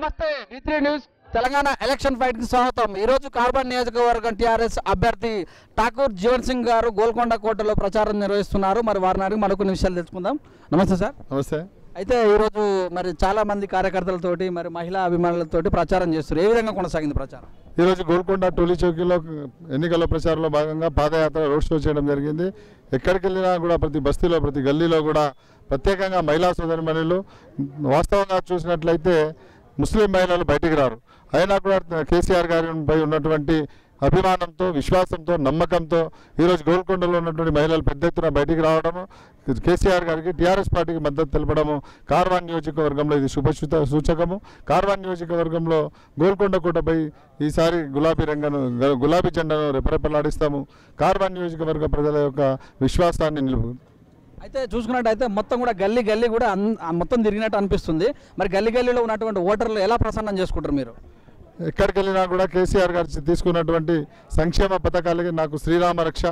నమస్తే three news Telangana election ఫైట్కి స్వాగతం. ఈ రోజు కార్బన్ నియోజకవర్గం టీఆర్ఎస్ అభ్యర్థి ఠాకూర్ జీవన్ సింగ్ గారు గోల్కొండ కోటలో ప్రచారం నిర్వహిస్తున్నారు. మరి వారిని అడిగి మరొక విషయాలు తెలుసుకుందాం. నమస్తే సార్. నమస్తే. అయితే ఈరోజు మరి చాలా మంది కార్యకర్తలతోటి మరి మహిళా అభిమానులతోటి ప్రచారం చేస్తారు ఏ విధంగా కొనసాగింది ప్రచారం? ఈరోజు గోల్కొండ టోలీ చౌకీలో ఎన్నికల ప్రచారంలో భాగంగా పాదయాత్ర రోడ్ షో చేయడం జరిగింది. ఎక్కడికి వెళ్ళినా కూడా ప్రతి బస్తీలో ప్రతి గల్లీలో కూడా ప్రత్యేకంగా మహిళా సోదరిమణులు వాస్తవంగా చూసినట్లయితే ముస్లిం మహిళలు బయటికి రారు. అయినా కూడా కేసీఆర్ గారిపై ఉన్నటువంటి అభిమానంతో విశ్వాసంతో నమ్మకంతో ఈరోజు గోల్కొండలో ఉన్నటువంటి మహిళలు పెద్ద ఎత్తున బయటికి రావడము కేసీఆర్ గారికి టీఆర్ఎస్ పార్టీకి మద్దతు తెలపడము కార్వాన్ నియోజకవర్గంలో ఇది శుభసూత సూచకము. కార్వాన్ నియోజకవర్గంలో గోల్కొండ కోటపై ఈసారి గులాబీ రంగను గులాబీ జెండాను రెపరెపలాడిస్తాము. కార్వాన్ నియోజకవర్గ ప్రజల యొక్క విశ్వాసాన్ని నిలుపు అయితే చూసుకున్నట్టయితే మొత్తం కూడా గల్లీ గల్లీ కూడా మొత్తం తిరిగినట్టు అనిపిస్తుంది. మరి గల్లీ గల్లీలో ఉన్నటువంటి ఓటర్లు ఎలా ప్రసన్నం చేసుకుంటారు మీరు? ఎక్కడికి వెళ్ళినా కూడా కేసీఆర్ గారు తీసుకున్నటువంటి సంక్షేమ పథకాలకి నాకు శ్రీరామ రక్ష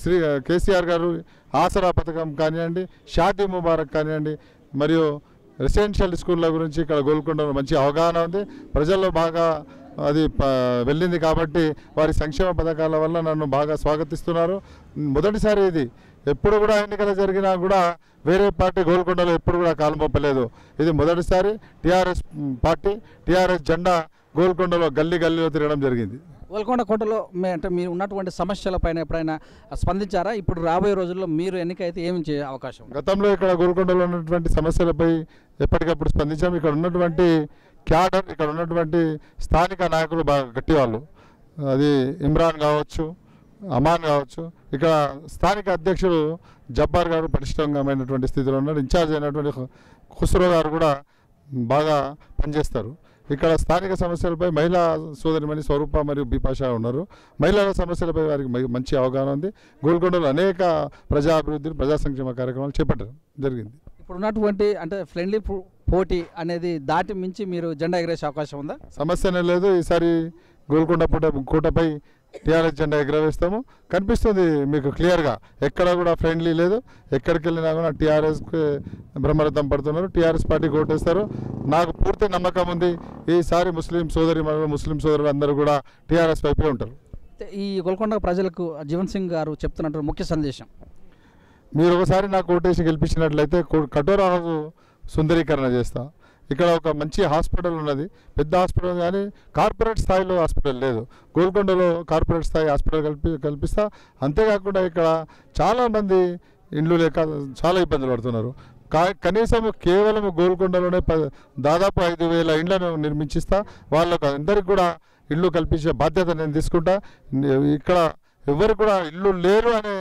శ్రీ కేసీఆర్ గారు ఆసరా పథకం కానివ్వండి షాదీ ముబారక్ కానివ్వండి మరియు రెసిడెన్షియల్ స్కూళ్ళ గురించి ఇక్కడ గోల్కొండలో మంచి అవగాహన ఉంది. ప్రజల్లో బాగా అది ప- వెళ్ళింది కాబట్టి వారి సంక్షేమ పథకాల వల్ల నన్ను బాగా స్వాగతిస్తున్నారు. మొదటిసారి ఇది. ఎప్పుడు కూడా ఎన్నికలు జరిగినా కూడా వేరే పార్టీ గోల్కొండలో ఎప్పుడు కూడా కాలు మోపలేదు. ఇది మొదటిసారి టీఆర్ఎస్ పార్టీ టీఆర్ఎస్ జెండా గోల్కొండలో గల్లీ గల్లీలో తిరగడం జరిగింది. గోల్కొండ కోటలో మీ అంటే మీరు ఉన్నటువంటి సమస్యలపైన ఎప్పుడైనా స్పందించారా? ఇప్పుడు రాబోయే రోజుల్లో మీరు ఎన్నికైతే ఏమి చేయ అవకాశం? గతంలో ఇక్కడ గోల్కొండలో ఉన్నటువంటి సమస్యలపై ఎప్పటికప్పుడు స్పందించాం. ఇక్కడ ఉన్నటువంటి క్యాడర్ ఇక్కడ ఉన్నటువంటి స్థానిక నాయకులు బాగా గట్టి వాళ్ళు అది ఇమ్రాన్ కావచ్చు అమాన్ కావచ్చు. ఇక్కడ స్థానిక అధ్యక్షుడు జబ్బార్ గారు పటిష్టంగామైనటువంటి స్థితిలో ఉన్నారు. ఇన్ఛార్జ్ అయినటువంటి ఖుస్రో గారు కూడా బాగా పనిచేస్తారు. ఇక్కడ స్థానిక సమస్యలపై మహిళా సోదరిమణి స్వరూప మరియు బిపాషా ఉన్నారు. మహిళల సమస్యలపై వారికి మంచి అవగాహన ఉంది. గోల్కొండలో అనేక ప్రజా అభివృద్ధి ప్రజా సంక్షేమ కార్యక్రమాలు చేపట్టడం జరిగింది. ఇప్పుడు ఉన్నటువంటి అంటే ఫ్రెండ్లీ పోటీ అనేది దాటి మించి మీరు జెండా ఎగరేసే అవకాశం ఉందా? సమస్యనే లేదు. ఈసారి గోల్కొండ పూట కోటపై టీఆర్ఎస్ జెండా ఎగరవేస్తాము. కనిపిస్తుంది మీకు క్లియర్గా. ఎక్కడ కూడా ఫ్రెండ్లీ లేదు. ఎక్కడికి వెళ్ళినా కూడా టీఆర్ఎస్కి బ్రహ్మరథం పడుతున్నారు. టీఆర్ఎస్ పార్టీకి ఓటేస్తారు నాకు పూర్తి నమ్మకం ఉంది. ఈసారి ముస్లిం సోదరి ముస్లిం సోదరులు అందరూ కూడా టీఆర్ఎస్ వైపే ఉంటారు. ఈ గోల్కొండ ప్రజలకు జీవన్ సింగ్ గారు చెప్తున్నటువంటి ముఖ్య సందేశం. మీరు ఒకసారి నాకు ఓటేసి గెలిపించినట్లయితే కఠోర సుందరీకరణ చేస్తా. ఇక్కడ ఒక మంచి హాస్పిటల్ ఉన్నది. పెద్ద హాస్పిటల్ కానీ కార్పొరేట్ స్థాయిలో హాస్పిటల్ లేదు. గోల్కొండలో కార్పొరేట్ స్థాయి హాస్పిటల్ కల్పి కల్పిస్తా. అంతేకాకుండా ఇక్కడ చాలామంది ఇండ్లు లేక చాలా ఇబ్బందులు పడుతున్నారు. కా కనీసం కేవలం గోల్కొండలోనే ప దాదాపు ఐదు వేల ఇండ్లను నిర్మించిస్తా. వాళ్ళకు అందరికి కూడా ఇల్లు కల్పించే బాధ్యత నేను తీసుకుంటా. ఇక్కడ ఎవరు కూడా ఇల్లు లేరు అనే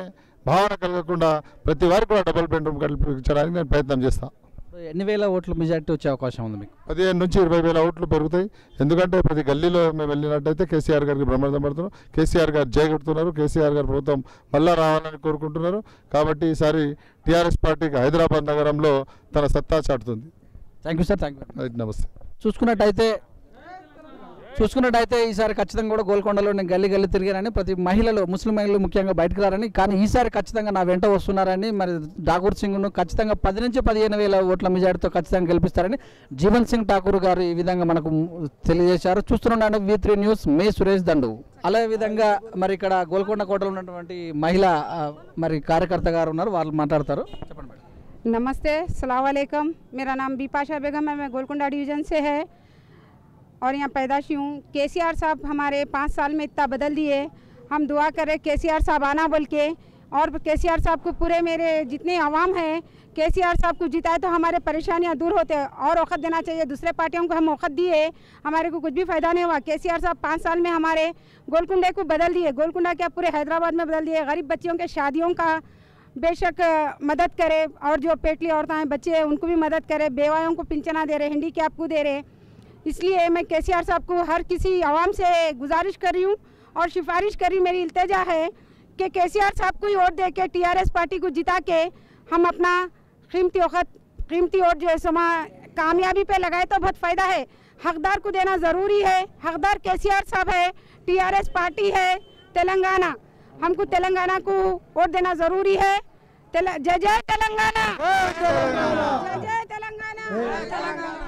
భావన కలగకుండా ప్రతి వారికి కూడా డబుల్ బెడ్రూమ్ కల్పించడానికి నేను ప్రయత్నం చేస్తాను ఎన్ని వేల ఓట్ల మెజార్టీ వచ్చే అవకాశం ఉంది మీకు? పదిహేను నుంచి ఇరవై వేల ఓట్లు పెరుగుతాయి. ఎందుకంటే ప్రతి గల్లీలో మేము వెళ్ళినట్టయితే కేసీఆర్ గారికి బ్రహ్మాండం పడుతున్నాం. కేసీఆర్ గారు జై కొడుతున్నారు. కేసీఆర్ గారి ప్రభుత్వం మళ్ళా రావాలని కోరుకుంటున్నారు. కాబట్టి ఈసారి టీఆర్ఎస్ పార్టీకి హైదరాబాద్ నగరంలో తన సత్తా చాటుతుంది. Thank you sir thank you right నమస్తే. చూసుకున్నట్టయితే చూసుకున్నట్టయితే ఈసారి ఖచ్చితంగా కూడా గోల్కొండలో నేను గల్లీ గల్లీ తిరిగానని ప్రతి మహిళలు ముస్లిం మహిళలు ముఖ్యంగా బయటకు రారని కానీ ఈసారి ఖచ్చితంగా నా వెంట వస్తున్నారని మరి ఠాకూర్ సింగ్ను ఖచ్చితంగా పది నుంచి పదిహేను వేల ఓట్ల మెజార్టీతో ఖచ్చితంగా గెలిపిస్తారని జీవన్ సింగ్ ఠాకూర్ గారు ఈ విధంగా మనకు తెలియజేశారు చూస్తున్నాను వి త్రీ న్యూస్ మే సురేష్ దండు అదే విధంగా మరి ఇక్కడ గోల్కొండ కోటలో ఉన్నటువంటి మహిళ ఆ, మరి కార్యకర్త గారు ఉన్నారు వాళ్ళు మాట్లాడతారు చెప్పండి మేడం नमस्ते सलाम वालेकुम मेरा नाम बिपाशा बेगम है मैं गोलकुंडा डिवीज़न से है और यहाँ पैदाशी हूँ। के साहब हमारे पाँच साल में इतना बदल दिए। हम दुआ करें के साहब आना बोल के। और के साहब को पूरे मेरे जितने आवाम हैं के साहब को जिताए तो हमारे परेशानियाँ दूर होते हैं। और वक़्त देना चाहिए। दूसरे पार्टियों को हम वक़्त दिए। हमारे को कुछ भी फ़ायदा नहीं हुआ। के साहब पाँच साल में हमारे गोलकुंडे को बदल दिए। गोलकुंडा क्या पूरे हैदराबाद में बदल दिए। गरीब बच्चियों के शादियों का बेशक मदद करे। और जो पेटली औरतें हैं, बच्चे हैं, उनको भी मदद करे। बेवाओं को पिंचना दे रहे हिंदी कैप को दे रहे इसलिए मैं के साहब को हर किसी आवाम से गुजारिश कर रही हूँ और सिफारिश करी मेरी इल्तजा है कि के साहब को ही वोट दे के टी पार्टी को जिता के हम अपना कीमती वक्त कीमती वोट जो है समा कामयाबी पे लगाए तो बहुत फ़ायदा है। हकदार को देना ज़रूरी है। हकदार के साहब है टीआरएस पार्टी है तेलंगाना। हमको तेलंगाना को वोट देना ज़रूरी है। जय जय तेलंगाना। जय जय तेलंगाना।